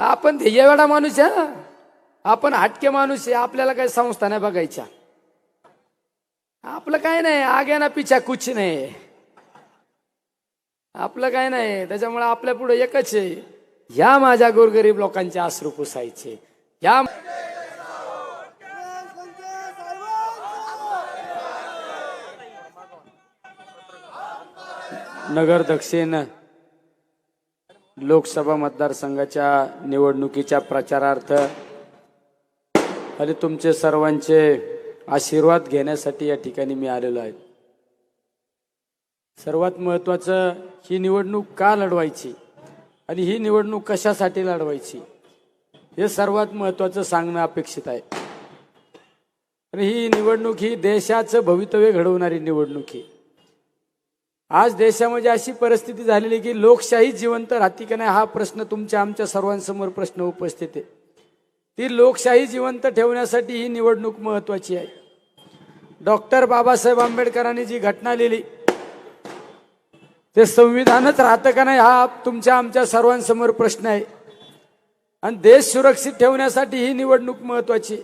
आपण ध्येयवेडा माणूस आहे हा. आपण हटके माणूस आहे आपल्याला काही संस्था नाही बघायच्या. आपलं काय नाही आगे ना पिछा कुछ नाही. आपलं काय नाही त्याच्यामुळे आपल्या पुढे एकच आहे. ह्या माझ्या गोरगरीब लोकांचे आश्रू पुसायचे. ह्या नगर दक्षिण लोकसभा मतदारसंघाच्या निवडणुकीच्या प्रचारार्थ आणि तुमचे सर्वांचे आशीर्वाद घेण्यासाठी या ठिकाणी मी आलेलो आहे. सर्वात महत्वाचं ही निवडणूक का लढवायची आणि ही निवडणूक कशासाठी लढवायची हे सर्वात महत्वाचं सांगणं अपेक्षित आहे. आणि ही निवडणूक ही देशाचं भवितव्य घडवणारी निवडणूक आहे. आज देशामध्ये अशी परिस्थिती झालेली आहे की लोकशाही जिवंत राहते का नाही हा प्रश्न तुमच्या आमच्या सर्वांसमोर प्रश्न उपस्थित आहे. ती लोकशाही जिवंत ठेवण्यासाठी ही निवडणूक महत्वाची आहे. डॉक्टर बाबासाहेब आंबेडकरांनी जी घटना लिहिली ते संविधानच राहतं का नाही हा तुमच्या आमच्या सर्वांसमोर प्रश्न आहे. आणि देश सुरक्षित ठेवण्यासाठी ही निवडणूक महत्वाची आहे.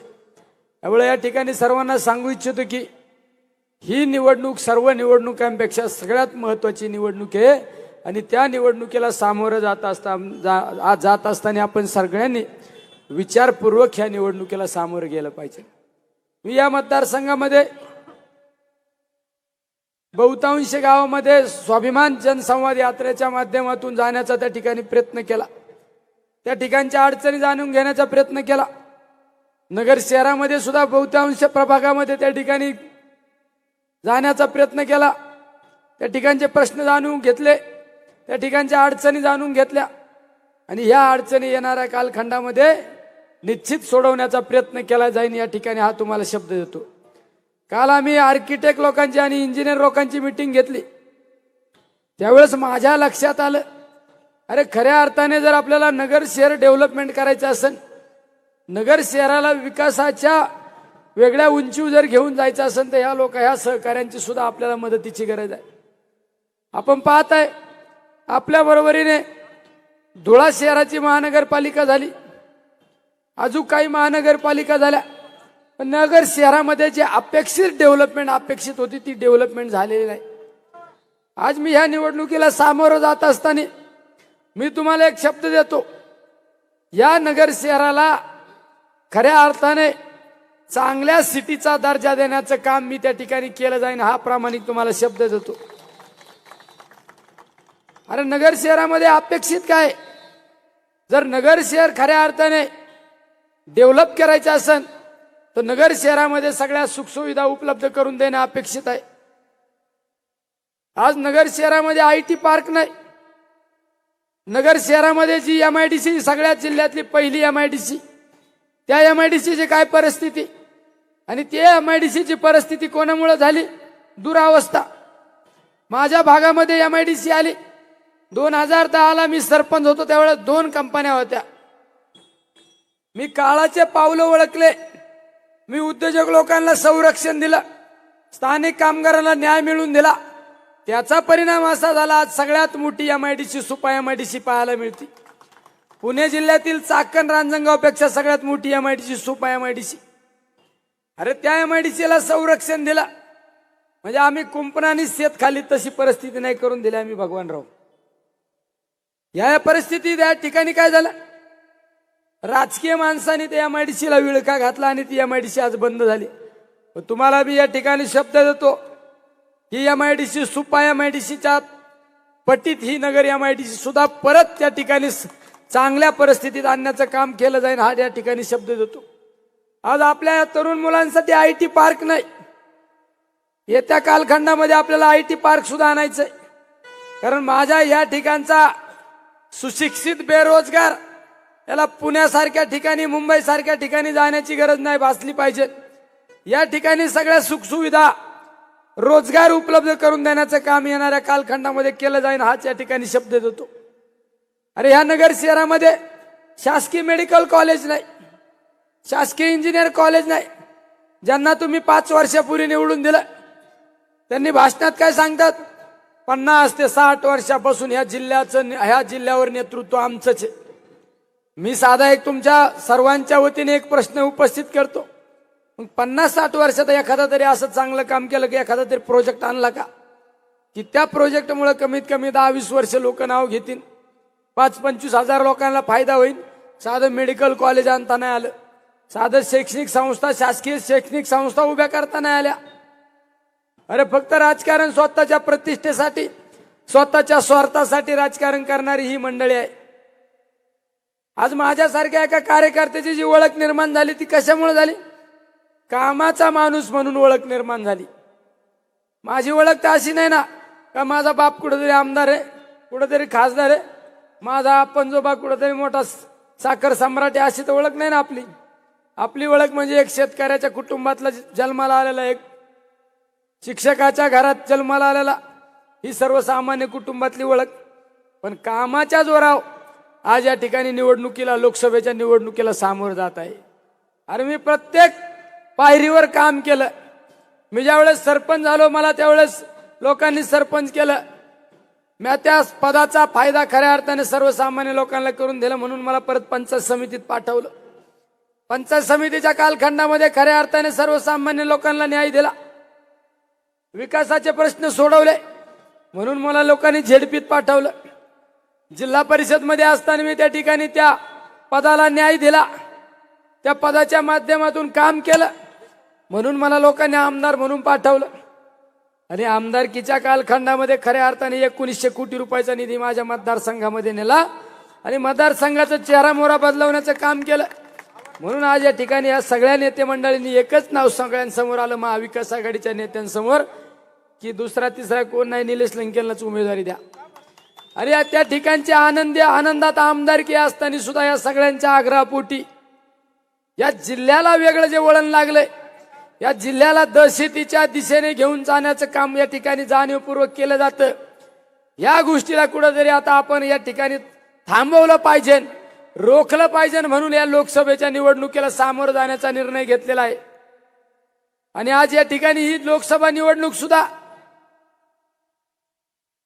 त्यामुळे या ठिकाणी सर्वांना सांगू इच्छितो की ही निवडणूक सर्व निवडणुकांपेक्षा सगळ्यात महत्वाची निवडणूक आहे. आणि त्या निवडणुकीला सामोरं जात असता जा- जात असताना आपण सगळ्यांनी विचारपूर्वक ह्या निवडणुकीला सामोरं गेलं पाहिजे. मी या मतदारसंघामध्ये बहुतांश गावामध्ये स्वाभिमान जनसंवाद यात्रेच्या माध्यमातून जाण्याचा त्या ठिकाणी प्रयत्न केला. त्या ठिकाणच्या अडचणी जाणून घेण्याचा प्रयत्न केला. नगर शहरामध्ये सुद्धा बहुतांश प्रभागामध्ये त्या ठिकाणी जाण्याचा प्रयत्न केला. त्या ठिकाणचे प्रश्न जाणून घेतले. त्या ठिकाणच्या अडचणी जाणून घेतल्या. आणि ह्या अडचणी येणाऱ्या कालखंडामध्ये निश्चित सोडवण्याचा प्रयत्न केला जाईल या ठिकाणी हा तुम्हाला शब्द देतो. काल आम्ही आर्किटेक्ट लोकांची आणि इंजिनियर लोकांची मिटिंग घेतली. त्यावेळेस माझ्या लक्षात आलं. अरे खऱ्या अर्थाने जर आपल्याला नगर शहर डेव्हलपमेंट करायचं असेल नगर शहराला विकासाच्या वेगळ्या उंचीवर जर घेऊन जायचं असेल तर ह्या लोक ह्या सहकार्यांची सुद्धा आपल्याला मदतीची गरज आहे. आपण पाहत आहे आपल्या बरोबरीने धुळा शहराची महानगरपालिका झाली. अजून काही महानगरपालिका झाल्या. पण नगर शहरामध्ये जी अपेक्षित डेव्हलपमेंट अपेक्षित होती ती डेव्हलपमेंट झालेली नाही. आज मी ह्या निवडणुकीला सामोरं जात असताना मी तुम्हाला एक शब्द देतो. या नगर शहराला खऱ्या अर्थाने चांगल्या सिटीचा दर्जा देण्याचं काम मी त्या ठिकाणी केलं जाईन हा प्रामाणिक तुम्हाला शब्द देतो. अरे नगर शहरामध्ये अपेक्षित काय? जर नगर शहर खऱ्या अर्थाने डेव्हलप करायचं असेल तर नगर शहरामध्ये सगळ्या सुखसुविधा उपलब्ध करून देणं अपेक्षित आहे. आज नगर शहरामध्ये आय टी पार्क नाही. नगर शहरामध्ये जी एम आय डी सी सगळ्या जिल्ह्यातली पहिली एम आय डी सी त्या एम आय डी सीची काय परिस्थिती? आणि ते एम आय डी सीची परिस्थिती कोणामुळं झाली? दुरावस्था. माझ्या भागामध्ये एम आय डी सी आली. दोन हजार दहाला मी सरपंच होतो त्यावेळेस दोन कंपन्या होत्या. मी काळाचे पावलं ओळखले. मी उद्योजक लोकांना संरक्षण दिलं. स्थानिक कामगारांना न्याय मिळवून दिला. त्याचा परिणाम असा झाला आज सगळ्यात मोठी M I D C Supa M I D C पाहायला मिळते. पुणे जिल्ह्यातील चाकण रांजणगावपेक्षा सगळ्यात मोठी M I D C Supa M I D C अरे त्या एम आय डी सीला संरक्षण दिला. म्हणजे आम्ही कुंपणाने शेत खाली तशी परिस्थिती नाही करून दिली आम्ही भगवानराव. या परिस्थितीत या ठिकाणी काय झालं? राजकीय माणसाने त्या एम आय डी सीला विळखा घातला आणि ती एम आय डी सी आज बंद झाली. पण तुम्हाला मी या ठिकाणी शब्द देतो ही M I D C Supa M I D सीच्या पटीत ही Nagar M I D C सुद्धा परत त्या ठिकाणी चांगल्या परिस्थितीत आणण्याचं काम केलं जाईल हा या ठिकाणी शब्द देतो. आज आपल्या तरुण मुलांसाठी आय टी पार्क नाही. येत्या कालखंडामध्ये आपल्याला आय टी पार्क सुद्धा आणायचंय. कारण माझ्या या ठिकाणचा सुशिक्षित बेरोजगार याला पुण्यासारख्या ठिकाणी मुंबईसारख्या ठिकाणी जाण्याची गरज नाही भासली पाहिजे. या ठिकाणी सगळ्या सुखसुविधा रोजगार उपलब्ध करून देण्याचं काम येणाऱ्या कालखंडामध्ये केलं जाईल हाच या ठिकाणी शब्द देतो. अरे ह्या नगर शहरामध्ये शासकीय मेडिकल कॉलेज नाही. शासकीय इंजिनियर कॉलेज नाही. ज्यांना तुम्ही पाच वर्षापूर्वी निवडून दिलं त्यांनी भाषणात काय सांगतात? पन्नास ते साठ वर्षापासून ह्या जिल्ह्याचं ह्या जिल्ह्यावर नेतृत्व आमचंच आहे. मी साधा एक तुमच्या सर्वांच्या वतीने एक प्रश्न उपस्थित करतो. मग पन्नास साठ वर्षात एखादा तरी असं चांगलं काम केलं की एखादा तरी प्रोजेक्ट आणला का? की त्या प्रोजेक्टमुळे कमीत कमी दहा वीस वर्ष लोक नाव घेतील. पाच पंचवीस हजार लोकांना फायदा होईल. साधं मेडिकल कॉलेज आणता नाही आलं. साधं शैक्षणिक संस्था शासकीय शैक्षणिक संस्था उभ्या करता नाही आल्या. अरे फक्त राजकारण स्वतःच्या प्रतिष्ठेसाठी स्वतःच्या स्वार्थासाठी राजकारण करणारी ही मंडळी आहे. आज माझ्यासारख्या एका कार्यकर्त्याची जी ओळख निर्माण झाली ती कशामुळे झाली? कामाचा माणूस म्हणून ओळख निर्माण झाली. माझी ओळख तर अशी नाही ना का माझा बाप कुठेतरी आमदार आहे कुठेतरी खासदार आहे. माझा पंजोबा कुठेतरी मोठा साखर सम्राट आहे अशी तर ओळख नाही ना आपली. आपली ओळख म्हणजे एक शेतकऱ्याच्या कुटुंबातला जन्माला आलेला एक शिक्षकाच्या घरात जन्माला आलेला. ही सर्वसामान्य कुटुंबातली ओळख. पण कामाच्या जोराव आज या ठिकाणी निवडणुकीला लोकसभेच्या निवडणुकीला सामोरं जात आहे. अरे मी प्रत्येक पायरीवर काम केलं. मी ज्यावेळेस सरपंच झालो मला त्यावेळेस लोकांनी सरपंच केलं. मी त्या पदाचा फायदा खऱ्या अर्थाने सर्वसामान्य लोकांना करून दिला म्हणून मला परत पंचायत समितीत पाठवलं. पंचायत समितीच्या कालखंडामध्ये खऱ्या अर्थाने सर्वसामान्य लोकांना न्याय दिला. विकासाचे प्रश्न सोडवले. म्हणून मला लोकांनी झेडपीत पाठवलं. जिल्हा परिषदमध्ये असताना मी त्या ठिकाणी त्या पदाला न्याय दिला. त्या पदाच्या माध्यमातून काम केलं. म्हणून मला लोकांनी आमदार म्हणून पाठवलं. आणि आमदारकीच्या कालखंडामध्ये खऱ्या अर्थाने एकोणीसशे कोटी रुपयाचा निधी माझ्या मतदारसंघामध्ये नेला. आणि मतदारसंघाचा चेहरा मोहरा बदलवण्याचं काम केलं. म्हणून आज या ठिकाणी या सगळ्या नेते मंडळींनी एकच नाव सगळ्यांसमोर आलं महाविकास आघाडीच्या नेत्यांसमोर की दुसरा तिसरा कोण नाही निलेश लंकेलाच उमेदवारी द्या. अरे या त्या ठिकाणचे आनंदी आनंदात आमदारकी असताना सुद्धा या सगळ्यांच्या आग्रहापोटी. या जिल्ह्याला वेगळं जे वळण लागलंय या जिल्ह्याला दहशतीच्या दिशेने घेऊन जाण्याचं काम या ठिकाणी जाणीवपूर्वक केलं जातं. या गोष्टीला कुठंतरी आता आपण या ठिकाणी थांबवलं पाहिजे. रोखलं पाहिजे म्हणून या लोकसभेच्या निवडणुकीला सामोरं जाण्याचा निर्णय घेतलेला आहे. आणि आज या ठिकाणी ही लोकसभा निवडणूक सुद्धा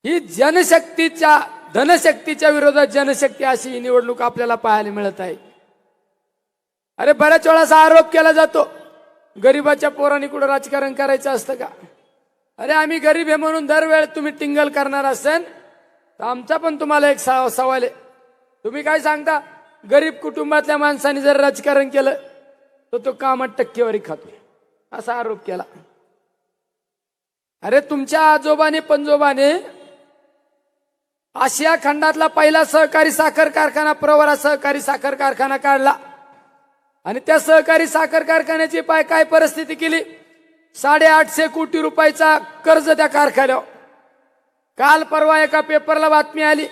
ही जनशक्तीच्या धनशक्तीच्या विरोधात जनशक्ती अशी ही निवडणूक आपल्याला पाहायला मिळत आहे. अरे बऱ्याच वेळा असा आरोप केला जातो गरीबाच्या पोरांनी कुठं राजकारण करायचं असतं का? अरे आम्ही गरीब आहे म्हणून दरवेळ तुम्ही टिंगल करणार असेल तर आमचा पण तुम्हाला एक सवाल आहे. तुम्ही काय सांगता? गरीब कुटुंबातल्या माणसाने जर राजकारण केलं तर तो कामात टक्केवारी खातो. असा आरोप केला. अरे तुमच्या आजोबाने पंजोबाने आशिया खंडातला पहिला सहकारी साखर कारखाना प्रवरा सहकारी साखर कारखाना काढला. आणि त्या सहकारी साखर कारखान्याची पाय काय परिस्थिती केली? साडेआठशे कोटी रुपयाचा कर्ज त्या कारखान्यावर. काल परवा एका पेपरला बातमी आली.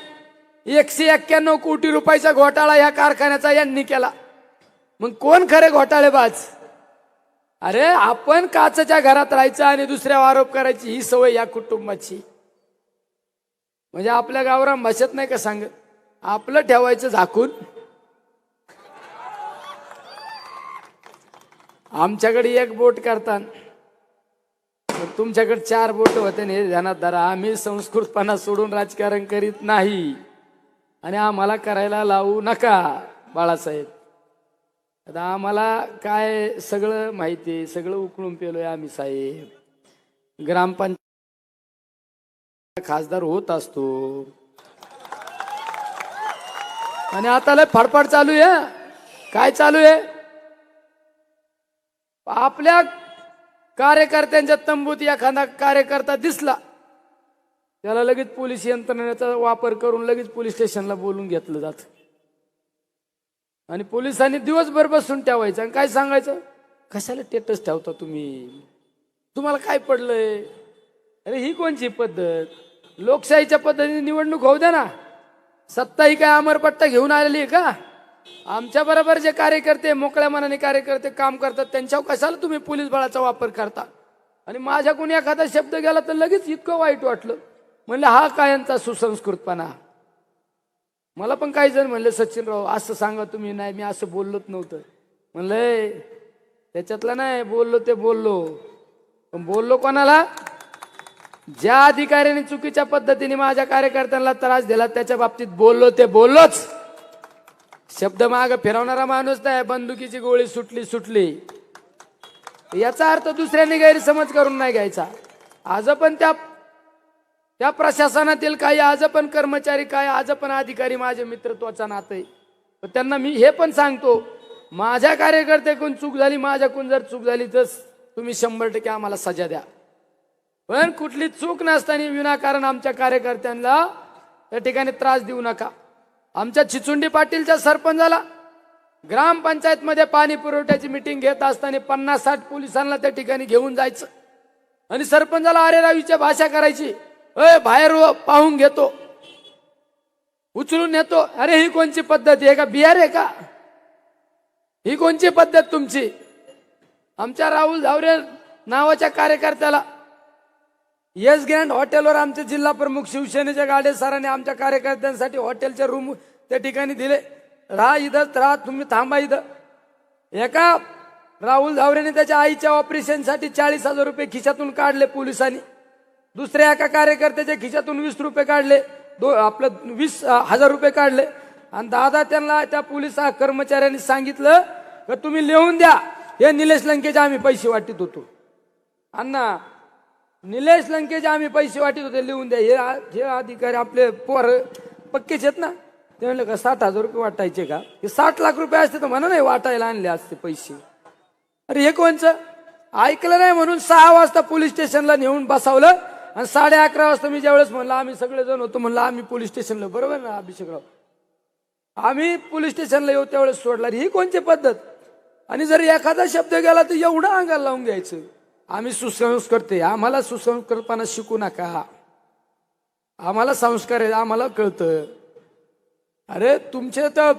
एकशे एक्क्याण्णव कोटी रुपयाचा घोटाळा या कारखान्याचा यांनी केला. मग कोण खरे घोटाळेबाज? अरे आपण काचच्या घरात राहायचं आणि दुसऱ्यावर आरोप करायची ही सवय या कुटुंबाची. म्हणजे आपल्या गावरा भाषेत नाही का सांग आपलं ठेवायचं झाकून. आमच्याकडे एक बोट करताना. तुमच्याकडे चार बोट होते ना हे ध्यानात धरा आम्ही संस्कृतपणा सोडून राजकारण करीत नाही. आणि आम्हाला करायला लावू नका बाळासाहेब. आता आम्हाला काय सगळं माहिती आहे सगळं उकळून पेलोय आम्ही साहेब. ग्रामपंचायत खासदार होत असतो. आणि आता लय फडफड चालू आहे काय चालू आहे? आपल्या कार्यकर्त्यांच्या तंबूत एखादा कार्यकर्ता दिसला त्याला लगेच पोलीस यंत्रणेचा वापर करून लगेच पोलीस स्टेशनला बोलून घेतलं जात. आणि पोलिसांनी दिवसभर बसून ठेवायचं. आणि काय सांगायचं? कशाला टेटस ठेवता तुम्ही? तुम्हाला काय पडलंय? अरे ही कोणची पद्धत? लोकशाहीच्या पद्धतीने निवडणूक होऊ द्या ना. सत्ता ही काय अमरपट्टा घेऊन आलेली आहे का? आमच्या बरोबर जे कार्यकर्ते मोकळ्या मनाने कार्यकर्ते काम करतात त्यांच्यावर कशाला तुम्ही पोलीस बळाचा वापर करता? आणि माझ्याकडून एखादा शब्द गेला तर लगेच इतकं वाईट वाटलं. म्हणलं हा काय यांचा सुसंस्कृतपणा? मला पण काही जण म्हणले सचिनराव असं सांगा तुम्ही नाही मी असं बोललोच नव्हतं. म्हणलंय त्याच्यातलं नाही बोललो ते बोललो. पण बोललो कोणाला? ज्या अधिकाऱ्याने चुकीच्या पद्धतीने माझ्या कार्यकर्त्यांना त्रास दिला त्याच्या बाबतीत बोललो ते बोललोच. शब्द माग फिरवणारा माणूस नाही बंदुकीची गोळी सुटली सुटली. याचा अर्थ दुसऱ्यांनी गैरसमज करून नाही घ्यायचा. आज पण त्या त्या प्रशासनातील काही आज पण कर्मचारी काय आज पण अधिकारी माझे मित्रत्वाचा नातं आहे. तर त्यांना मी हे पण सांगतो माझ्या कार्यकर्त्याकडून चूक झाली माझ्याकडून जर चूक झाली तर तुम्ही शंभर टक्के आम्हाला सजा द्या. पण कुठली चूक नसताना विनाकारण आमच्या कार्यकर्त्यांना त्या ठिकाणी त्रास देऊ नका. आमच्या चिचुंडी पाटीलच्या सरपंचाला ग्रामपंचायतमध्ये पाणी पुरवठ्याची मिटिंग घेत असताना पन्नास साठ पोलिसांना त्या ठिकाणी घेऊन जायचं. आणि सरपंचाला अरेरावीच्या भाषा करायची. अय बाहेर पाहून घेतो. उचलून येतो अरे ही कोणची पद्धत? आहे का बिहार आहे का? ही कोणची पद्धत तुमची? आमच्या राहुल झावरे नावाच्या कार्यकर्त्याला. येस ग्रँड हॉटेलवर आमचे जिल्हा प्रमुख शिवसेनेच्या गाडे सरांनी आमच्या कार्यकर्त्यांसाठी हॉटेलच्या रूम त्या ठिकाणी दिले. राहा इथं राहा तुम्ही थांबा इथं. एका राहुल झावरेने त्याच्या आईच्या ऑपरेशनसाठी चाळीस हजार रुपये खिशातून काढले पोलिसांनी. दुसऱ्या एका कार्यकर्त्याच्या खिशातून वीस रुपये काढले. दो आपलं वीस हजार रुपये काढले. आणि दादा त्यांना त्या पोलीस कर्मचाऱ्यांनी सांगितलं का तुम्ही लिहून द्या. हे निलेश लंकेचे आम्ही पैसे वाटत होतो. अण्णा निलेश लंकेचे आम्ही पैसे वाटत होते लिहून द्या. हे हे अधिकारी आपले पोर पक्केच आहेत ना. ते म्हणलं का साठ हजार रुपये वाटायचे का? हे साठ लाख रुपये असते तर म्हणा नाही वाटायला आणले असते पैसे. अरे हे कोणचं? ऐकलं नाही म्हणून सहा वाजता पोलीस स्टेशनला नेऊन बसावलं. आणि साडे अकरा वाजता मी ज्यावेळेस म्हणलं आम्ही सगळेजण होतो म्हणलं आम्ही पोलीस स्टेशनला. बरोबर ना अभिषेकराव? आम्ही पोलीस स्टेशनला येऊ त्यावेळेस सोडला ही कोणची पद्धत? आणि जर एखादा शब्द गेला तर एवढं अंगाला लावून घ्यायचं. आम्ही सुसंस्कृत आम्हाला सुसंस्कृतपणा शिकू नका. आम्हाला संस्कार आहे आम्हाला कळतं. अरे तुमचे तर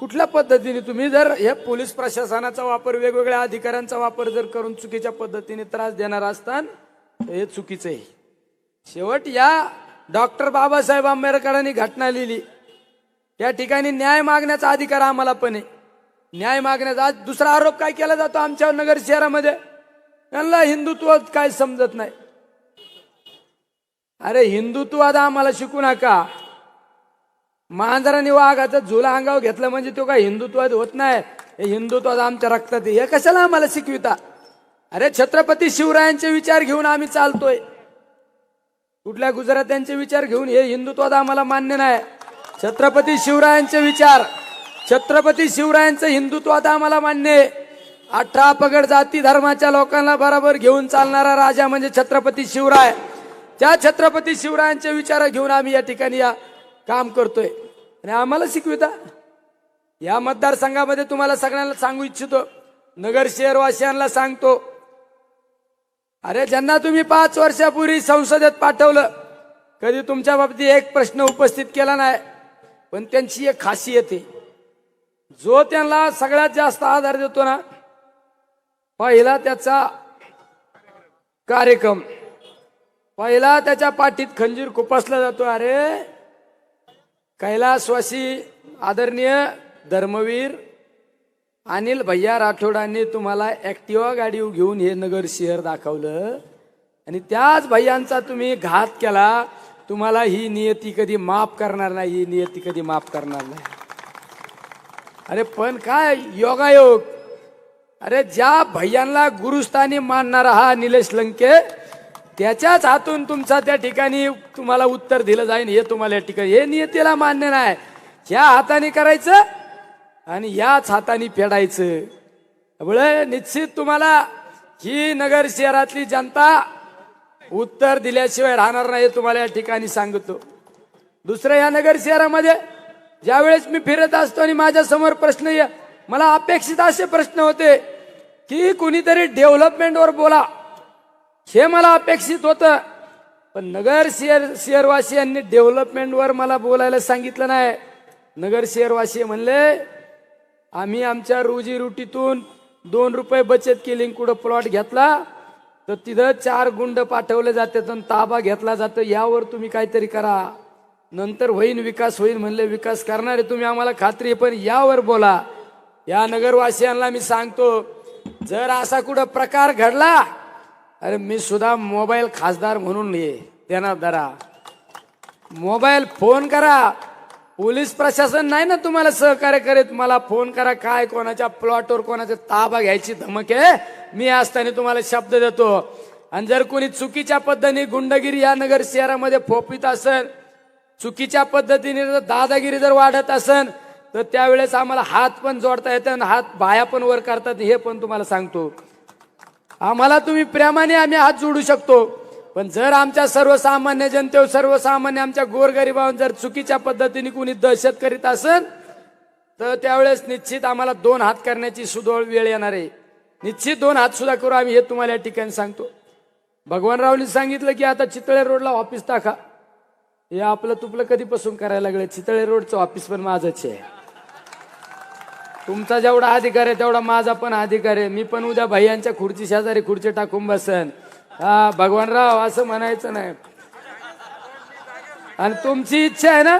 कुठल्या पद्धतीने तुम्ही जर या पोलीस प्रशासनाचा वापर वेगवेगळ्या अधिकाऱ्यांचा वापर जर करून चुकीच्या पद्धतीने त्रास देणार असताना हे चुकीचं आहे. शेवट या डॉक्टर बाबासाहेब आंबेडकरांनी घटना लिहिली. त्या ठिकाणी न्याय मागण्याचा अधिकार आम्हाला पण आहे. न्याय मागण्याचा आज दुसरा आरोप काय केला जातो आमच्या नगर शहरामध्ये? त्यांना हिंदुत्व काय समजत नाही. अरे हिंदुत्वाद आम्हाला शिकू नका. मांजराने वाघाचा झुला अंगावर घेतलं म्हणजे तो काय हिंदुत्वाद होत नाही? हे हिंदुत्वाद आमच्या रक्तात हे कशाला आम्हाला शिकविता? अरे छत्रपती शिवरायांचे विचार घेऊन आम्ही चालतोय. कुठल्या गुजरात्यांचे विचार घेऊन हे हिंदुत्वात आम्हाला मान्य नाही. छत्रपती शिवरायांचे विचार छत्रपती शिवरायांचं हिंदुत्वात आम्हाला मान्य आहे. अठरा पगड जाती धर्माच्या लोकांना बरोबर घेऊन चालणारा राजा म्हणजे छत्रपती शिवराय. त्या छत्रपती शिवरायांचे विचार घेऊन आम्ही या ठिकाणी या काम करतोय. आणि आम्हाला शिकविता? या मतदारसंघामध्ये तुम्हाला सगळ्यांना सांगू इच्छितो. नगर शहरवासियांना सांगतो. अरे ज्यांना तुम्ही पाच वर्षापूर्वी संसदेत पाठवलं कधी तुमच्या बाबतीत एक प्रश्न उपस्थित केला नाही पण त्यांची एक खासियत आहे. जो त्यांना सगळ्यात जास्त आधार देतो ना पहिला त्याचा कार्यक्रम पहिला त्याच्या पाठीत खंजीर खुपसला जातो अरे कैलासवासी आदरणीय धर्मवीर अनिल भैया राठोडांनी तुम्हाला ॲक्टिवा गाडी घेऊन हे नगर शहर दाखवलं. आणि त्याच भैयांचा तुम्ही घात केला तुम्हाला ही नियती कधी माफ करणार नाही ही नियती कधी माफ करणार नाही. अरे पण काय योगायोग? अरे ज्या भैयांना गुरुस्थानी मानणारा हा निलेश लंके त्याच्याच हातून तुमचा त्या ठिकाणी तुम्हाला उत्तर दिलं जाईल हे तुम्हाला या ठिकाणी हे नियतीला मान्य नाही. ह्या हाताने करायचं आणि याच हाताने फेडायचं. त्यामुळे निश्चित तुम्हाला ही नगर शहरातली जनता उत्तर दिल्याशिवाय राहणार नाही हे तुम्हाला या ठिकाणी सांगतो. दुसरं या नगर शहरामध्ये ज्यावेळेस मी फिरत असतो आणि माझ्यासमोर प्रश्न ये मला अपेक्षित असे प्रश्न होते की कुणीतरी डेव्हलपमेंटवर बोला. हे मला अपेक्षित होतं. पण नगर शेअर शहरवासियांनी डेव्हलपमेंटवर मला बोलायला सांगितलं नाही. नगर शहरवासी म्हणले आम्ही आमच्या रोजीरोटीतून दोन रुपये बचत केली कुठं प्लॉट घेतला तर तिथं चार गुंड पाठवले जातात आणि ताबा घेतला जातो. यावर तुम्ही काहीतरी करा. नंतर होईन विकास होईल म्हणले विकास करणारे तुम्ही आम्हाला खात्री आहे पण यावर बोला. या नगरवासियांना मी सांगतो जर असा कुठं प्रकार घडला अरे मी सुद्धा मोबाईल खासदार म्हणून ये देणार दरा मोबाईल फोन करा पोलीस प्रशासन नाही ना तुम्हाला सहकार्य करीत? मला फोन करा काय कोणाच्या प्लॉटवर कोणाचा ताबा घ्यायची धमक आहे? मी असताना तुम्हाला शब्द देतो. आणि जर कोणी चुकीच्या पद्धतीने गुंडगिरी या नगर शहरामध्ये फोपित असेल चुकीच्या पद्धतीने जर दादागिरी जर वाढत असेल तर त्यावेळेस आम्हाला हात पण जोडता येते आणि हात बाया पण वर करतात. हे पण तुम्हाला सांगतो. आम्हाला तुम्ही प्रेमाने आम्ही हात जोडू शकतो. पण जर आमच्या सर्वसामान्य जनतेवर सर्वसामान्य आमच्या गोरगरिबावर जर चुकीच्या पद्धतीने कुणी दहशत करीत असेल तर त्यावेळेस निश्चित आम्हाला दोन हात करण्याची सुदोळ वेळ येणार आहे. निश्चित दोन हात सुद्धा करू आम्ही हे तुम्हाला या ठिकाणी सांगतो. भगवानरावनी सांगितलं की आता चितळे रोडला ऑफिस टाका. हे आपलं तुपलं कधीपासून करायला लागलं चितळे रोडचं ऑफिस पण माझंच आहे. तुमचा जेवढा अधिकार आहे तेवढा माझा पण अधिकार आहे. मी पण उद्या भैयांच्या खुर्ची शेजारी खुर्ची टाकून बसन. हा भगवानराव असं म्हणायचं नाही. आणि तुमची इच्छा आहे ना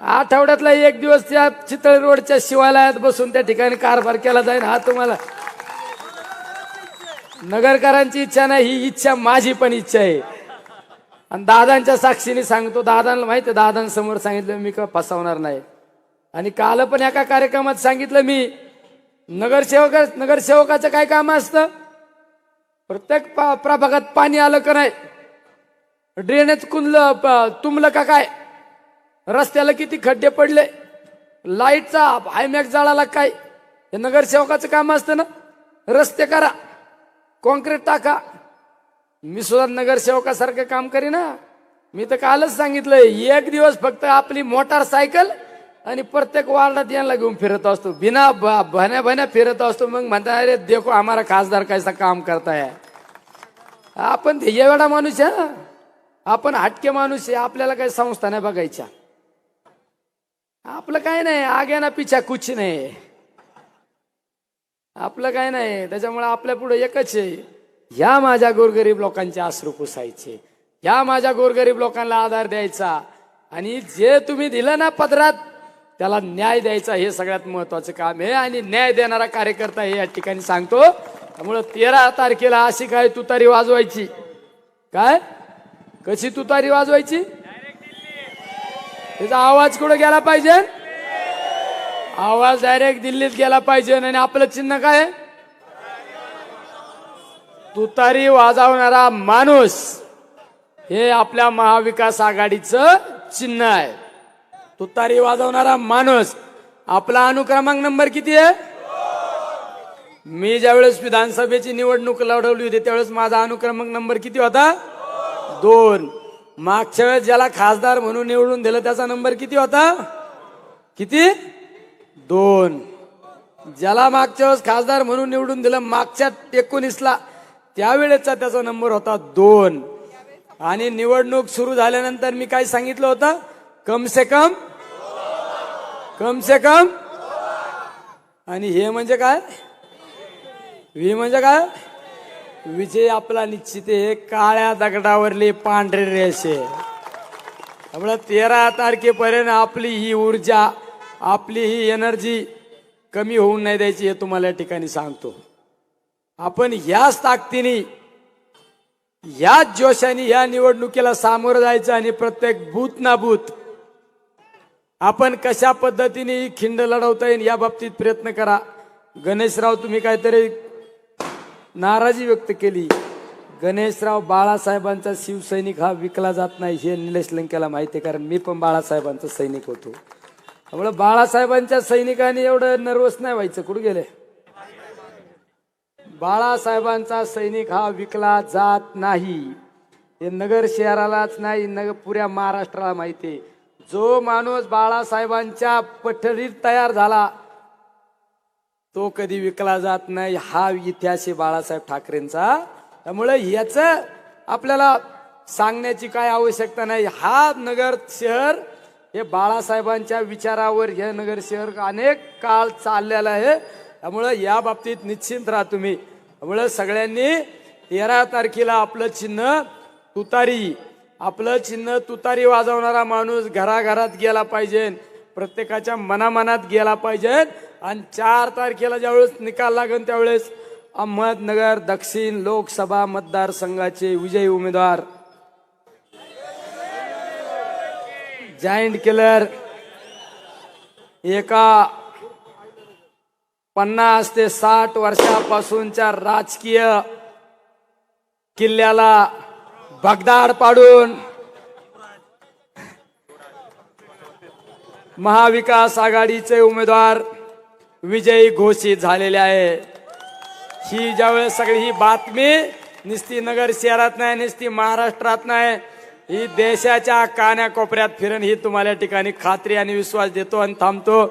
आठवड्यातला एक दिवस त्या चितळ रोडच्या शिवालयात बसून त्या ठिकाणी कारभार केला जाईल हा तुम्हाला. नगरकरांची इच्छा नाही ही इच्छा माझी पण इच्छा आहे. आणि दादांच्या साक्षीने सांगतो दादांना माहिती आहे दादांसमोर सांगितलं मी का फसवणार नाही. आणि काल पण एका कार्यक्रमात सांगितलं मी नगरसेवक नगरसेवकाचं काय काम असतं? प्रत्येक प- प्रभागात पाणी आलं का नाही? ड्रेनेज कुंदलं प- तुंबलं का काय? रस्त्याला किती खड्डे पडले? लाईटचा हायमॅक जाळाला काय? हे नगरसेवकाचं काम असतं ना? रस्ते करा कॉन्क्रीट टाका. मी सुद्धा नगरसेवकासारखं काम करीन. मी तर कालच सांगितलंय एक दिवस फक्त आपली मोटारसायकल आणि प्रत्येक वार्डात यांना घेऊन फिरत असतो. बिना ब- भण्या भण्या फिरत असतो. मग म्हणता अरे देखो आम्हाला खासदार कैसा काम करताय. आपण ते एवढा माणूस आहे हा. आपण हटके माणूस आहे. आपल्याला काही संस्था नाही बघायच्या. आपलं काय नाही. आगे ना पिछा कुछ नाही. आपलं काय नाही. त्याच्यामुळे आपल्या पुढे एकच आहे. ह्या माझ्या गोरगरीब लोकांचे आश्रू पुसायचे. ह्या माझ्या गोरगरीब लोकांना आधार द्यायचा. आणि जे तुम्ही दिलं ना पदरात त्याला न्याय द्यायचा हे सगळ्यात महत्वाचं काम आहे. आणि न्याय देणारा कार्यकर्ता हे या ठिकाणी सांगतो. त्यामुळं तेरा तारखेला अशी काय तुतारी वाजवायची? काय? कशी तुतारी वाजवायची? त्याचा आवाज कुठं गेला पाहिजे? आवाज डायरेक्ट दिल्लीत गेला पाहिजे. आणि आपलं चिन्ह काय? तुतारी वाजवणारा माणूस हे आपल्या महाविकास आघाडीचं चिन्ह आहे. तुतारी वाजवणारा माणूस आपला अनुक्रमांक नंबर किती आहे? मी ज्यावेळेस विधानसभेची निवडणूक लढवली होती त्यावेळेस माझा अनुक्रमांक नंबर किती होता? दोन. मागच्या वेळेस ज्याला खासदार म्हणून निवडून दिलं त्याचा नंबर किती होता? किती? दोन. ज्याला मागच्या वेळेस खासदार म्हणून निवडून दिलं मागच्या एकोणीसला त्यावेळेचा त्याचा नंबर होता दोन. आणि निवडणूक सुरू झाल्यानंतर मी काय सांगितलं होतं? कम से कम कम से कम. आणि हे म्हणजे काय? वी म्हणजे काय? विजय आपला निश्चित आहे. काळ्या दगडावरली पांढरे रेषे. त्यामुळे तेरा तारखेपर्यंत आपली ही ऊर्जा आपली ही एनर्जी कमी होऊन नाही द्यायची हे तुम्हाला या ठिकाणी सांगतो. आपण ह्याच ताकदीने ह्याच जोशाने या निवडणुकीला सामोरं जायचं आणि प्रत्येक बूथ ना बूथ आपण कशा पद्धतीने ही खिंड लढवता येईल या बाबतीत प्रयत्न करा. गणेशराव तुम्ही काहीतरी नाराजी व्यक्त केली. गणेशराव बाळासाहेबांचा शिवसैनिक हा विकला जात नाही हे निलेश लंकेला माहिती आहे कारण मी पण बाळासाहेबांचा सैनिक होतो. त्यामुळे बाळासाहेबांच्या सैनिकांनी एवढं नर्वस नाही व्हायचं. कुठे गेले? बाळासाहेबांचा सैनिक हा विकला जात नाही. हे नगर शहरालाच नाही नगर पुऱ्या महाराष्ट्राला माहिती आहे. जो माणूस बाळासाहेबांच्या पठडीत तयार झाला तो कधी विकला जात नाही हा इतिहास आहे बाळासाहेब ठाकरेंचा. त्यामुळे याच आपल्याला सांगण्याची काय आवश्यकता नाही. हा नगर शहर हे बाळासाहेबांच्या विचारावर हे नगर शहर अनेक काळ चाललेलं आहे. त्यामुळं या बाबतीत निश्चिंत राहा तुम्ही. त्यामुळं सगळ्यांनी तेरा तारखेला आपलं चिन्ह तुतारी आपलं चिन्ह तुतारी वाजवणारा माणूस घराघरात गेला पाहिजे प्रत्येकाच्या मनामनात गेला पाहिजे. आणि चार तारखेला ज्यावेळेस निकाल लागेल त्यावेळेस अहमदनगर दक्षिण लोकसभा मतदारसंघाचे विजयी उमेदवार. जायंट किलर एका पन्नास ते साठ वर्षापासूनच्या राजकीय किल्ल्याला भगदाड पाडून. महाविकास आघाडीचे उमेदवार विजयी घोषित झालेले आहे. ही ज्यावेळेस सगळी ही बातमी निस्ती नगर शहरात नाही निस्ती महाराष्ट्रात नाही ही देशाच्या कान्याकोपऱ्यात फिरण ही तुम्हाला ठिकाणी खात्री आणि विश्वास देतो आणि थांबतो.